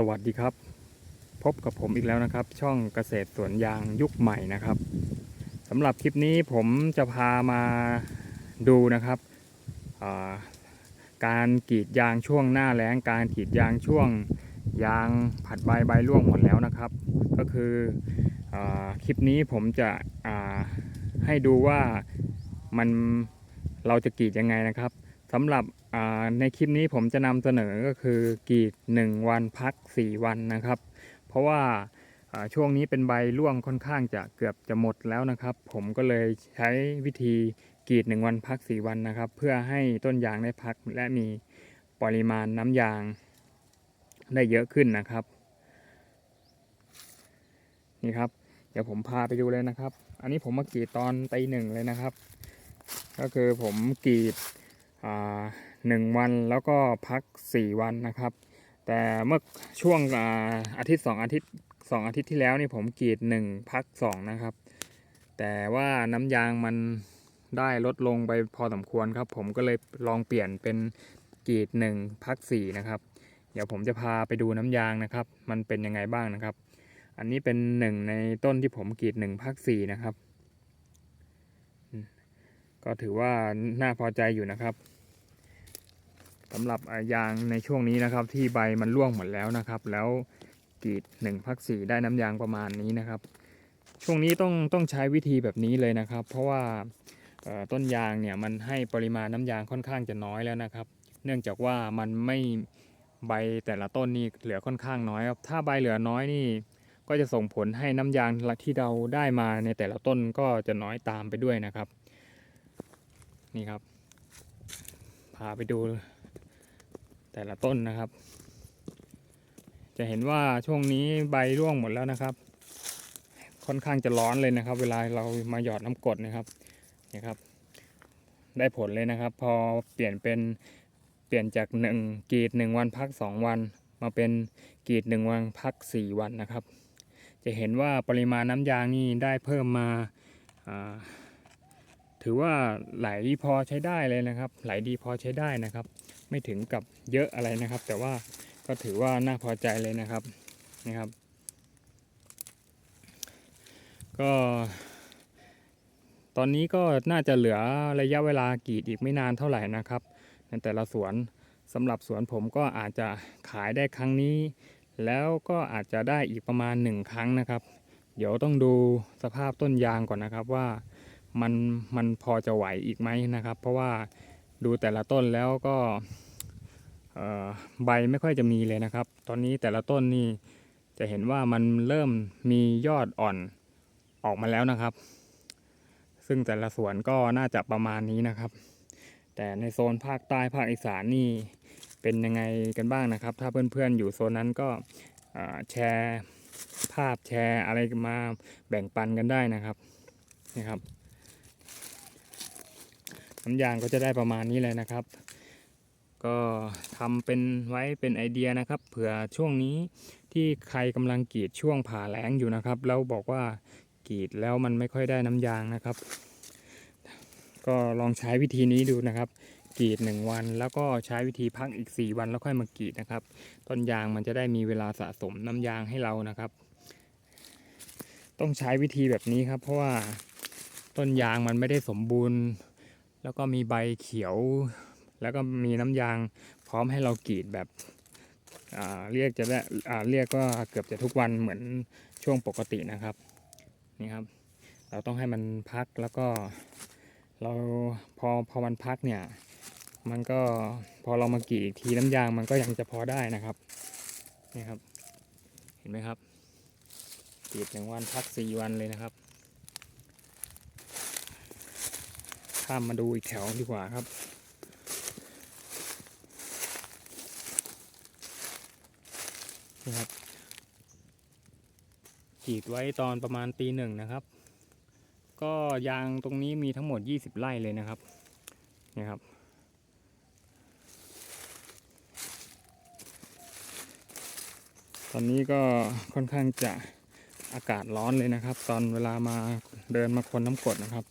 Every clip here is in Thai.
สวัสดีครับ พบกับผมอีกแล้วนะครับ ช่องเกษตรสวนยางยุคใหม่นะครับสำหรับคลิปนี้ผมจะพามาดูนะครับาการกรีดยางช่วงหน้าแล้งการกรีดยางช่วงยางผัดใบใบร่วงหมดแล้วนะครับ ก็คืออคลิปนี้ผมจะให้ดูว่ามันเราจะกรีดยังไงนะครับสำหรับ ในคลิปนี้ผมจะนำเสนอก็คือกรีด 1 วันพัก 4 วันนะครับ เพราะว่าช่วงนี้เป็นใบร่วงค่อนข้างจะเกือบจะหมดแล้วนะครับ ผมก็เลยใช้วิธีกรีด 1 วันพัก 4 วันนะครับ เพื่อให้ต้นยางได้พักและมีปริมาณน้ำยางได้เยอะขึ้นนะครับ นี่ครับ เดี๋ยวผมพาไปดูเลยนะครับ อันนี้ผมมากรีดตอนตีหนึ่งเลยนะครับ ก็คือผมกรีดอ่า หนึ่งวันแล้วก็พัก 4 วันนะครับ แต่เมื่อช่วงอาอาทิตย์ 2 อาทิตย์สองอาทิตย์ที่แล้วนี่ผมกรีด 1 พัก 2 นะครับ แต่ว่าน้ำยางมันได้ลดลงไปพอสมควรครับ ผมก็เลยลองเปลี่ยนเป็นกรีด 1 พัก 4 นะครับ เดี๋ยวผมจะพาไปดูน้ำยางนะครับ มันเป็นยังไงบ้างนะครับ อันนี้เป็นหนึ่งในต้นที่ผมกรีด1พัก4นะครับก็ถือว่าน่าพอใจอยู่นะครับ สำหรับยางในช่วงนี้นะครับ ที่ใบมันร่วงหมดแล้วนะครับ แล้วกรีดหนึ่งพักสี่ได้น้ำยางประมาณนี้นะครับ ช่วงนี้ต้องต้องใช้วิธีแบบนี้เลยนะครับ เพราะว่าต้นยางเนี่ยมันให้ปริมาณน้ำยางค่อนข้างจะน้อยแล้วนะครับ เนื่องจากว่ามันไม่ใบแต่ละต้นนี่เหลือค่อนข้างน้อยครับถ้าใบเหลือน้อยนี่ก็จะส่งผลให้น้ำยางที่เราได้มาในแต่ละต้นก็จะน้อยตามไปด้วยนะครับ นี่ครับ พาไปดู แต่ละต้นนะครับ จะเห็นว่าช่วงนี้ใบร่วงหมดแล้วนะครับ ค่อนข้างจะร้อนเลยนะครับ เวลาเรามาหยอดน้ำกรดนะครับนี่ครับ ได้ผลเลยนะครับ พอเปลี่ยนเป็นเปลี่ยนจากหนึ่งกรีดหนึ่งวันพักสองวัน มาเป็นกรีดหนึ่งวันพักสี่วันนะครับ จะเห็นว่าปริมาณน้ำยางนี่ได้เพิ่มมาาถือว่าไหลพอใช้ได้เลยนะครับ ไหลดีพอใช้ได้นะครับ ไม่ถึงกับเยอะอะไรนะครับ แต่ว่าก็ถือว่าน่าพอใจเลยนะครับนะครับ ก็ตอนนี้ก็น่าจะเหลือระยะเวลากรีดอีกไม่นานเท่าไหร่นะครับ ในแต่ละสวนสำหรับสวนผมก็อาจจะขายได้ครั้งนี้ แล้วก็อาจจะได้อีกประมาณหนึ่งครั้งนะครับ เดี๋ยวต้องดูสภาพต้นยางก่อนนะครับว่ามันมันพอจะไหวอีกไหมนะครับ เพราะว่า ดูแต่ละต้นแล้วก็ใบไม่ค่อยจะมีเลยนะครับ ตอนนี้แต่ละต้นนี่จะเห็นว่ามันเริ่มมียอดอ่อนออกมาแล้วนะครับ ซึ่งแต่ละสวนก็น่าจะประมาณนี้นะครับ แต่ในโซนภาคใต้ภาคอีสานนี่เป็นยังไงกันบ้างนะครับ ถ้าเพื่อนๆอยู่โซนนั้นก็แชร์ภาพแชร์อะไรมาแบ่งปันกันได้นะครับนี่ครับ น้ำยางก็จะได้ประมาณนี้เลยนะครับ ก็ทำเป็นไว้เป็นไอเดียนะครับ เผื่อช่วงนี้ที่ใครกำลังกรีดช่วงผ่าแล้งอยู่นะครับ แล้วบอกว่ากรีดแล้วมันไม่ค่อยได้น้ำยางนะครับ ก็ลองใช้วิธีนี้ดูนะครับกรีดหนึ่งวัน แล้วก็ใช้วิธีพักอีก 4 วันแล้วค่อยมากรีดนะครับ ต้นยางมันจะได้มีเวลาสะสมน้ำยางให้เรานะครับ ต้องใช้วิธีแบบนี้ครับ เพราะว่าต้นยางมันไม่ได้สมบูรณ์ แล้วก็มีใบเขียว แล้วก็มีน้ำยางพร้อมให้เรากรีดแบบเรียกจะได้เรียกก็เกือบจะทุกวันเหมือนช่วงปกตินะครับนี่ครับ เราต้องให้มันพักแล้วก็เราพอพอมันพักเนี่ย มันก็พอเรามากรีดอีกทีน้ำยางมันก็ยังจะพอได้นะครับนี่ครับ เห็นไหมครับกรีดหนึ่งวันพักสี่วันเลยนะครับ ข้ามมาดูอีกแถวดีกว่าครับ นี่ครับกรีดไว้ตอนประมาณตีหนึ่งนะครับ ก็ยางตรงนี้มีทั้งหมด 20 ไร่เลยนะครับ นี่ครับตอนนี้ก็ค่อนข้างจะอากาศร้อนเลยนะครับ ตอนเวลามาเดินมาคนน้ำกดนะครับ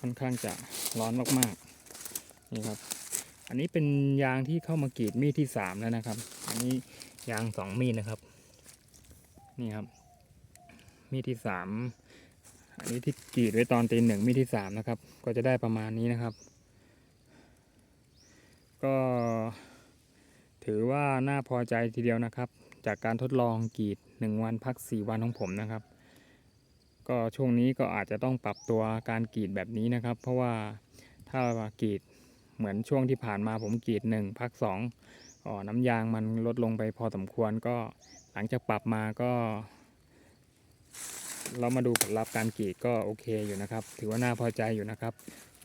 ค่อนข้างจะ ร้อนมากๆนี่ครับ อันนี้เป็นยางที่เข้ามากรีดมีดที่สามแล้วนะครับ อันนี้ยางสองมีดนะครับ นี่ครับ มีดที่สามอันนี้ที่กรีดไว้ตอนตีหนึ่งมีดที่สามนะครับ ก็จะได้ประมาณนี้นะครับ ก็ถือว่าน่าพอใจทีเดียวนะครับ จากการทดลองกรีดหนึ่งวันพักสี่วันของผมนะครับ ก็ช่วงนี้ก็อาจจะต้องปรับตัวการกรีดแบบนี้นะครับ เพราะว่าถ้ากรีดเหมือนช่วงที่ผ่านมาผมกรีดหนึ่งพักสองอ๋อน้ำยางมันลดลงไปพอสมควรก็หลังจากปรับมาก็ เรามาดูผลลัพธ์การกรีดก็โอเคอยู่นะครับ ถือว่าน่าพอใจอยู่นะครับ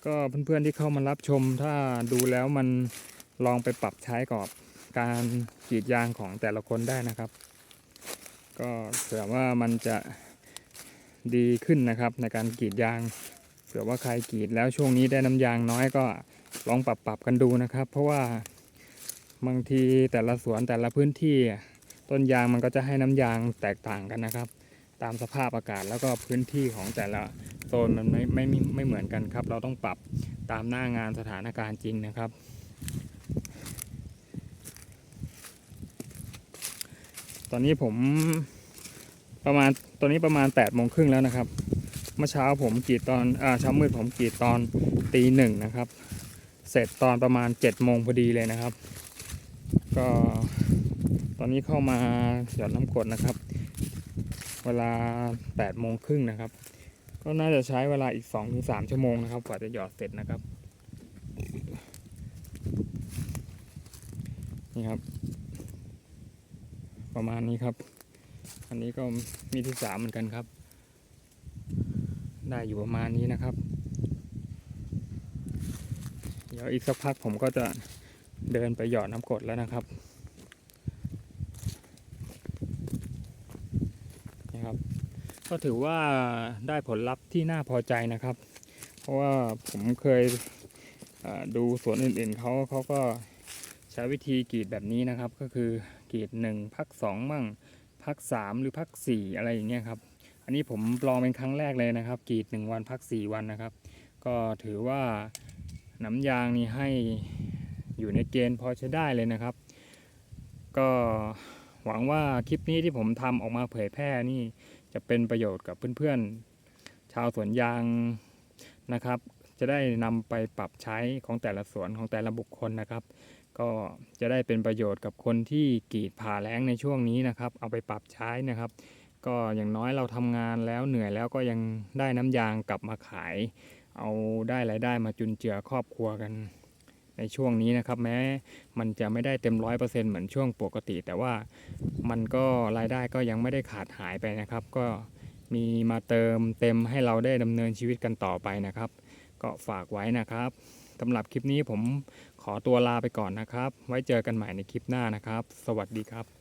ก็เพื่อนๆที่เข้ามารับชม ถ้าดูแล้วมันลองไปปรับใช้กับการกรีดยางของแต่ละคนได้นะครับ ก็เผื่อว่ามันจะ ดีขึ้นนะครับ ในการกรีดยางเผื่อว่าใครกรีดแล้วช่วงนี้ได้น้ำยางน้อยก็ลองปรับปรับกันดูนะครับ เพราะว่าบางทีแต่ละสวนแต่ละพื้นที่ ต้นยางมันก็จะให้น้ำยางแตกต่างกันนะครับ ตามสภาพอากาศแล้วก็พื้นที่ของแต่ละโซนมันไม่ไม่ไม่ไม่เหมือนกันครับ เราต้องปรับตามหน้างานสถานการณ์จริงนะครับตอนนี้ผม ประมาณตอนนี้ประมาณ8ปดโมงครึ่งแล้วนะครับ เมื่อเช้าผมกรีดตอนอ่าเช้ามืดผมกรีดตอนตีหนึ่งนะครับ เสร็จตอนประมาณ7จ็ดโมงพอดีเลยนะครับ ก็ตอนนี้เข้ามาหยอดน้ำกรดนะครับ เวลา8ปดโมงครึ่งนะครับ ก็น่าจะใช้เวลาอีก2-3ถึงสชั่วโมงนะครับกว่าจะหยอดเสร็จนะครับนี่ครับ ประมาณนี้ครับ อันนี้ก็มีที่สามเหมือนกันครับ ได้อยู่ประมาณนี้นะครับ เดี๋ยวอีกสักพักผมก็จะเดินไปหยอดน้ำกดแล้วนะครับนี่ครับ ก็ถือว่าได้ผลลัพธ์ที่น่าพอใจนะครับ เพราะว่าผมเคยดูสวนอื่นๆเขาเขาก็ใช้วิธีกรีดแบบนี้นะครับ ก็คือกรีดหนึ่งพักสองมั่ง พัก3หรือพัก4อะไรอย่างเงี้ยครับ อันนี้ผมลองเป็นครั้งแรกเลยนะครับกรีด1วันพัก4วันนะครับ ก็ถือว่าน้ำยางนี่ให้อยู่ในเกณฑ์พอใช้ได้เลยนะครับ ก็หวังว่าคลิปนี้ที่ผมทำออกมาเผยแพร่นี่จะเป็นประโยชน์กับเพื่อนๆ ชาวสวนยางนะครับ จะได้นำไปปรับใช้ของแต่ละสวนของแต่ละบุคคลนะครับ ก็จะได้เป็นประโยชน์กับคนที่กรีดผ่าแล้งในช่วงนี้นะครับ เอาไปปรับใช้นะครับ ก็อย่างน้อยเราทำงานแล้วเหนื่อยแล้วก็ยังได้น้ำยางกลับมาขาย เอาได้รายได้มาจุนเจือครอบครัวกัน ในช่วงนี้นะครับ แม้มันจะไม่ได้เต็มร้อยเปอร์เซ็นต์เหมือนช่วงปกติ แต่ว่ามันก็รายได้ก็ยังไม่ได้ขาดหายไปนะครับ ก็มีมาเติมเต็มให้เราได้ดำเนินชีวิตกันต่อไปนะครับ ก็ฝากไว้นะครับ สำหรับคลิปนี้ผมขอตัวลาไปก่อนนะครับ ไว้เจอกันใหม่ในคลิปหน้านะครับ สวัสดีครับ